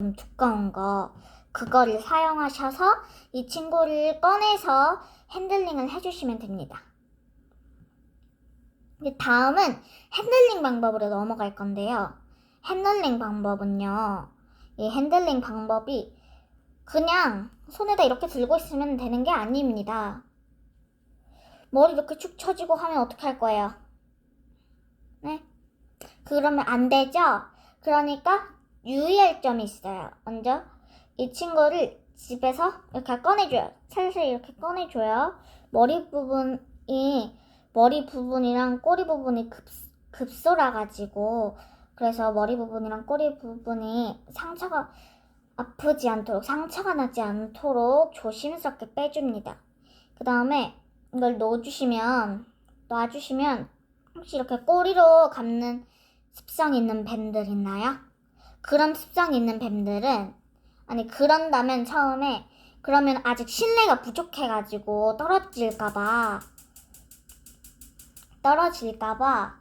좀 두꺼운 거 그거를 사용하셔서 이 친구를 꺼내서 핸들링을 해주시면 됩니다. 다음은 핸들링 방법으로 넘어갈 건데요. 핸들링 방법은요. 이 핸들링 방법이 그냥 손에다 이렇게 들고 있으면 되는 게 아닙니다. 머리 이렇게 축 처지고 하면 어떻게 할 거예요? 네? 그러면 안 되죠? 그러니까 유의할 점이 있어요. 먼저 이 친구를 집에서 이렇게 꺼내줘요. 살살 이렇게 꺼내줘요. 머리 부분이 머리 부분이랑 꼬리 부분이 급, 급소라 가지고 그래서 머리 부분이랑 꼬리 부분이 상처가 아프지 않도록 상처가 나지 않도록 조심스럽게 빼줍니다. 그 다음에 이걸 넣어주시면 놔주시면 혹시 이렇게 꼬리로 감는 습성 있는 뱀들 있나요? 그런 습성 있는 뱀들은 아니 그런다면 처음에 그러면 아직 신뢰가 부족해가지고 떨어질까봐 떨어질까봐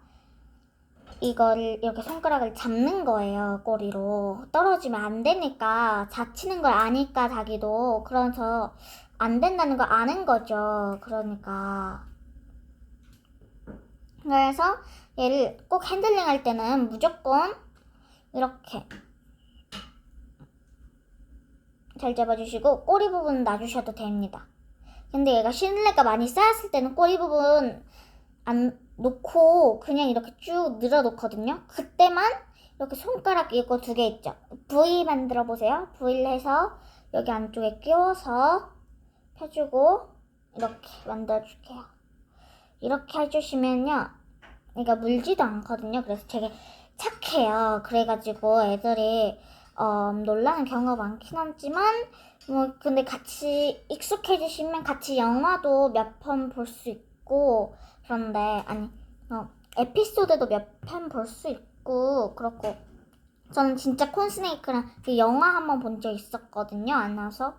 이거를 이렇게 손가락을 잡는 거예요 꼬리로. 떨어지면 안 되니까 다치는 걸 아니까 자기도 그래서 안 된다는 걸 아는 거죠 그러니까. 그래서 얘를 꼭 핸들링 할 때는 무조건 이렇게 잘 잡아주시고 꼬리 부분 놔주셔도 됩니다. 근데 얘가 신뢰가 많이 쌓였을 때는 꼬리 부분 안 놓고 그냥 이렇게 쭉 늘어 놓거든요. 그때만 이렇게 손가락 이거 두 개 있죠. V 만들어 보세요. V를 해서 여기 안쪽에 끼워서 펴주고 이렇게 만들어줄게요. 이렇게 해주시면요. 얘가 물지도 않거든요. 그래서 되게 착해요. 그래가지고 애들이 어, 놀라는 경우가 많긴 하지만 뭐 근데 같이 익숙해지시면 같이 영화도 몇 편 볼 수 있고 그런데 아니 어, 에피소드도 몇 편 볼 수 있고 그렇고. 저는 진짜 콘스네이크랑 그 영화 한 번 본 적 있었거든요 안 나서.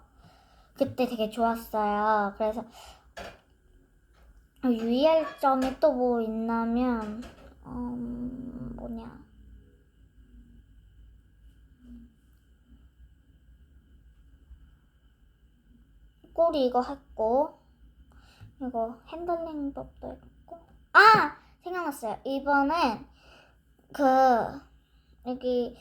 그때 되게 좋았어요. 그래서 유의할 점이 또 뭐 있냐면 음, 뭐냐 꼬리 이거 했고 이거 핸들링 법도 했고. 아! 생각났어요. 이번엔 그 여기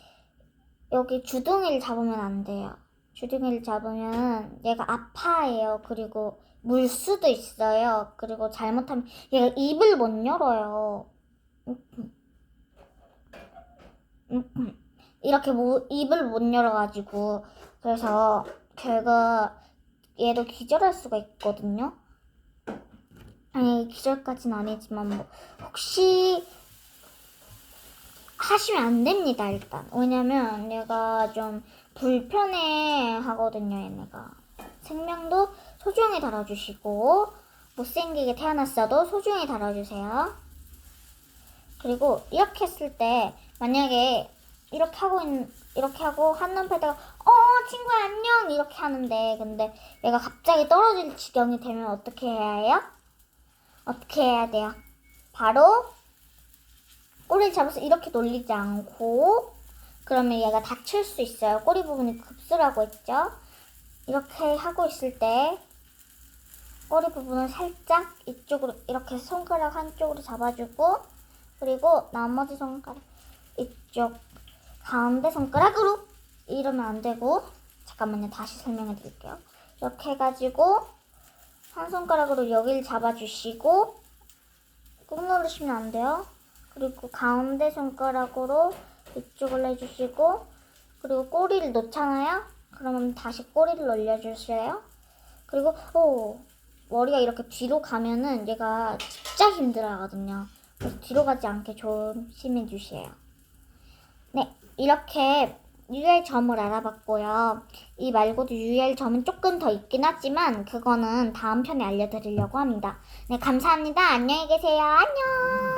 여기 주둥이를 잡으면 안 돼요. 주둥이를 잡으면 얘가 아파해요. 그리고 물 수도 있어요. 그리고 잘못하면 얘가 입을 못 열어요. 이렇게 뭐, 입을 못 열어가지고. 그래서 걔가 얘도 기절할 수가 있거든요. 아니 기절까지는 아니지만 뭐 혹시 하시면 안 됩니다 일단. 왜냐면 얘가 좀 불편해 하거든요 얘네가. 생명도 소중히 다뤄주시고 못생기게 태어났어도 소중히 다뤄주세요. 그리고 이렇게 했을 때 만약에 이렇게 하고 이렇게 하고 한눈 팔다가 어 친구야 안녕 이렇게 하는데 근데 얘가 갑자기 떨어질 지경이 되면 어떻게 해야 해요? 어떻게 해야 돼요? 바로 꼬리를 잡아서 이렇게 놀리지 않고 그러면 얘가 다칠 수 있어요. 꼬리 부분이 급수라고 했죠. 이렇게 하고 있을 때 꼬리 부분을 살짝 이쪽으로 이렇게 손가락 한쪽으로 잡아주고 그리고 나머지 손가락 이쪽 가운데 손가락으로 이러면 안 되고 잠깐만요. 다시 설명해 드릴게요. 이렇게 해가지고 한 손가락으로 여기를 잡아주시고 꾹 누르시면 안 돼요. 그리고 가운데 손가락으로 이쪽을 해주시고 그리고 꼬리를 놓잖아요. 그러면 다시 꼬리를 올려주세요. 그리고 오 머리가 이렇게 뒤로 가면은 얘가 진짜 힘들어하거든요. 그래서 뒤로 가지 않게 조심해 주세요. 네, 이렇게 유의할 점을 알아봤고요. 이 말고도 유의할 점은 조금 더 있긴 하지만 그거는 다음 편에 알려드리려고 합니다. 네, 감사합니다. 안녕히 계세요. 안녕!